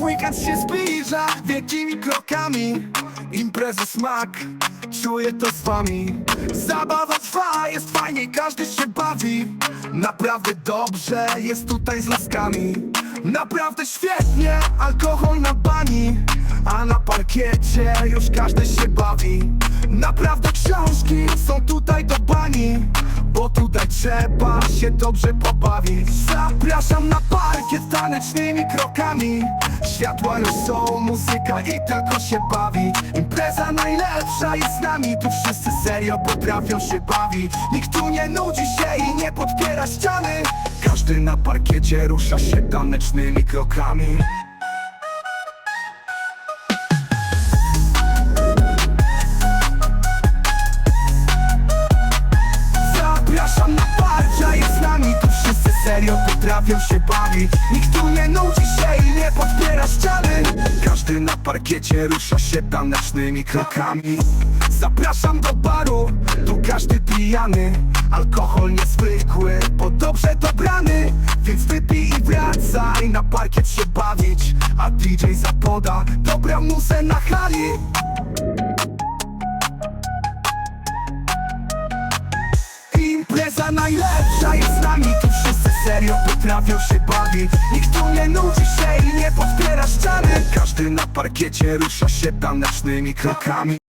weekend się zbliża wielkimi krokami. Imprezy smak, czuję to z wami. Zabawa trwa, jest fajnie, każdy się bawi. Naprawdę dobrze, jest tutaj z laskami. Naprawdę świetnie, alkohol na bani. A na parkiecie już każdy się bawi. Naprawdę książki są tutaj do bani Bo tutaj trzeba się dobrze pobawić. Zapraszam na parkiet tanecznymi krokami Światła już są, muzyka i tylko się bawi. Impreza najlepsza jest z nami Tu wszyscy serio potrafią się bawić. Nikt tu nie nudzi się i nie podpiera ściany. Każdy na parkiecie rusza się tanecznymi krokami. Zapraszam na jest z nami Tu wszyscy serio potrafią się bawić. Nikt tu nie nudzi się i nie podpiera ściany. Każdy na parkiecie rusza się tanecznymi krokami. Zapraszam do baru, tu każdy pijany. Alkohol niezwykły, bo dobrze dobrany. Więc wypij i wracaj na parkiet się bawić. A DJ zapoda dobra muzę na hali. Impreza najlepsza jest z nami Tu serio potrafią się bawić. Nikt tu nie nudzi się i nie podpiera ściany. Każdy na parkiecie rusza się tanecznymi krokami